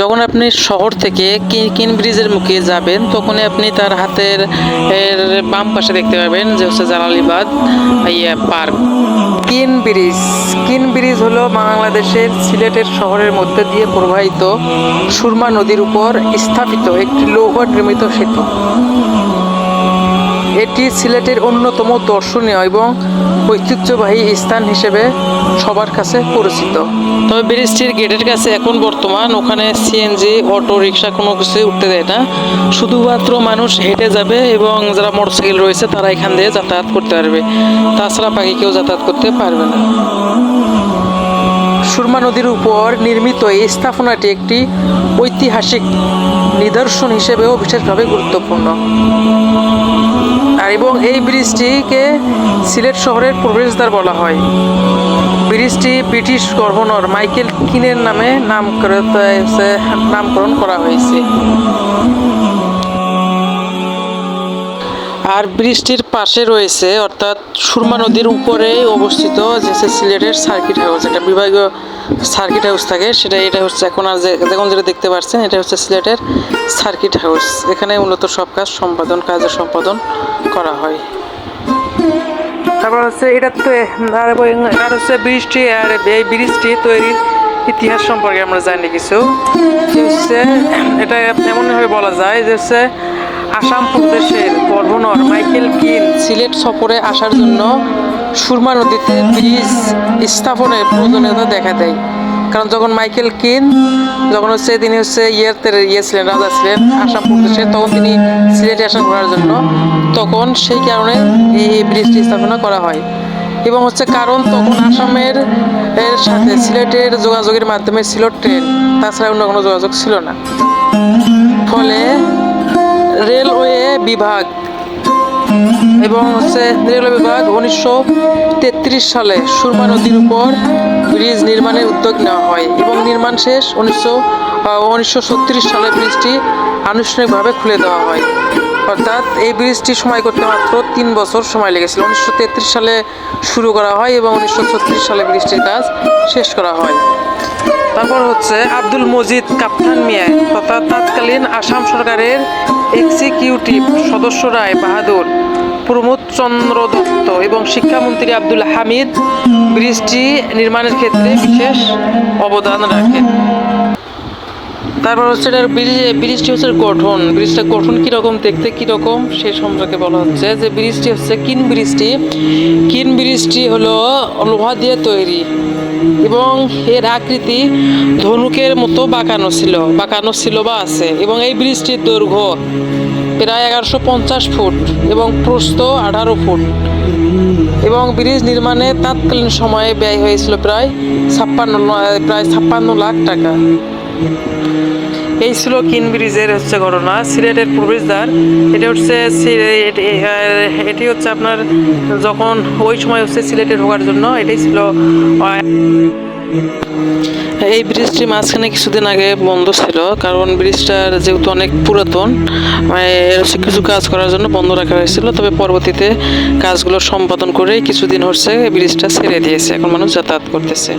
যখন আপনি শহর থেকে কিন ব্রিজের মুখে যাবেন, তখনই আপনি তার হাতের এর বাম পাশে দেখতে পাবেন যে হচ্ছে জালালিবাদ ইয়ে park. Keane bridge Keane bridge হলো বাংলাদেশের সিলেটের শহরের মধ্যে দিয়ে প্রবাহিত সুরমা নদীর উপর স্থাপিত একটি লৌহ নির্মিত সেতু। এটি সিলেটের অন্যতম দর্শনীয় এবং ঐতিহ্যবাহী স্থান হিসেবে সবার কাছে পরিচিত। তবে ব্রিজটির গেটের কাছে এখন বর্তমান ওখানে সিএনজি অটো রিক্সা কোনো কিছু উঠতে দেয় না। শুধুমাত্র মানুষ হেঁটে যাবে এবং যারা মোটরসাইকেল রয়েছে তারা এখান দিয়ে যাতায়াত করতে পারবে। তাছাড়া বাকি কেউ যাতায়াত করতে পারবে না। সুরমা নদীর উপর নির্মিত এই স্থাপনাটি একটি ঐতিহাসিক নিদর্শন হিসেবেও বিশেষভাবে গুরুত্বপূর্ণ। আর এবং এই ব্রিজটিকে সিলেট শহরের প্রবেশদ্বার বলা হয়। ব্রিজটি ব্রিটিশ গভর্নর মাইকেল কিনের নামে নামকরণ নামকরণ করা হয়েছে। আর ব্রিজটির পাশে রয়েছে, অর্থাৎ সুরমা নদীর উপরে অবস্থিত যে সিলেটের সার্কিট হাউস একটা বিভাগীয় সার্কিট হাউস থাকে। সেটা এটা হচ্ছে এখন আর এখন যেটা দেখতে পাচ্ছেন, এটা হচ্ছে সিলেটের সার্কিট হাউস এখানে মূলত সব কাজ সম্পাদন, কাজের সম্পাদন করা হয়। তারপর হচ্ছে এটা তো, আর হচ্ছে ব্রিজটি, আর এই ব্রিজটি তৈরির ইতিহাস সম্পর্কে আমরা জানি কিছু। হচ্ছে, এটা এমনভাবে বলা যায় যে হচ্ছে আসাম প্রদেশের গভর্নর মাইকেল কিন সিলেট সফরে আসার জন্য সুরমা নদীতে ব্রিজ স্থাপনের প্রয়োজনীয়তা দেখা দেয়। কারণ যখন মাইকেল কিন যখন হচ্ছে তিনি হচ্ছে ইয়েতে ইয়ে ছিলেন, রাজা ছিলেন আসাম প্রদেশে, তখন তিনি সিলেটে আসা ঘোরার জন্য, তখন সেই কারণে এই ব্রিজটি স্থাপনা করা হয়। এবং হচ্ছে কারণ তখন আসামের এর সাথে সিলেটের যোগাযোগের মাধ্যমে ছিল ট্রেন, তাছাড়া অন্য কোনো যোগাযোগ ছিল না। ফলে রেলওয়ে বিভাগ এবং হচ্ছে রেলওয়ে বিভাগ উনিশশো তেত্রিশ সালে সুরমা নদীর উপর ব্রিজ নির্মাণের উদ্যোগ নেওয়া হয় এবং নির্মাণ শেষ উনিশশো উনিশশো সালে ব্রিজটি আনুষ্ঠানিকভাবে খুলে দেওয়া হয়। অর্থাৎ এই ব্রিজটি সময় করতে মাত্র তিন বছর সময় লেগেছিল। উনিশশো তেত্রিশ সালে শুরু করা হয় এবং উনিশশো ছত্রিশ সালে ব্রিজটির কাজ শেষ করা হয়। তারপর হচ্ছে আব্দুল মজিদ কাপ্তান মিয়া। তথা তৎকালীন আসাম সরকারের এক্সিকিউটিভ সদস্য রায় বাহাদুর, প্রমোদ চন্দ্র দত্ত এবং শিক্ষামন্ত্রী আব্দুল হামিদ ব্রিজটি নির্মাণের ক্ষেত্রে বিশেষ অবদান রাখেন তারপর হচ্ছে এটার ব্রিজ ব্রিজটি হচ্ছে গঠন। ব্রিজটা গঠন কীরকম, দেখতে কীরকম, সে সম্পর্কে বলা হচ্ছে যে ব্রিজটি হচ্ছে কিন ব্রিজটি। কিন ব্রিজটি হলো লোহা দিয়ে তৈরি। এবং এর আকৃতি ধনুকের মতো বাঁকানো ছিল বাঁকানো ছিল বা আছে। এবং এই ব্রিজটির দৈর্ঘ্য প্রায় এগারোশো পঞ্চাশ ফুট এবং প্রস্থ আঠারো ফুট। এবং ব্রিজ নির্মাণে তৎকালীন সময়ে ব্যয় হয়েছিল প্রায় ছাপ্পান্ন প্রায় ছাপ্পান্ন লাখ টাকা। এই ছিল কিন ব্রিজের হচ্ছে ঘটনা। সিলেটের প্রবেশদ্বার। এটা হচ্ছে এটি হচ্ছে আপনার যখন ওই সময় হচ্ছে সিলেটে ঢোকার জন্য, এটাই ছিল এই ব্রিজটি মাঝখানে কিছুদিন আগে বন্ধ ছিল, কারণ ব্রিজটার যেহেতু অনেক পুরাতন মানে হচ্ছে কিছু কাজ করার জন্য বন্ধ রাখা হয়েছিল, তবে পরবর্তীতে কাজগুলো সম্পাদন করে কিছুদিন হচ্ছে ব্রিজটা ছেড়ে দিয়েছে। এখন মানুষ যাতায়াত করতেছে।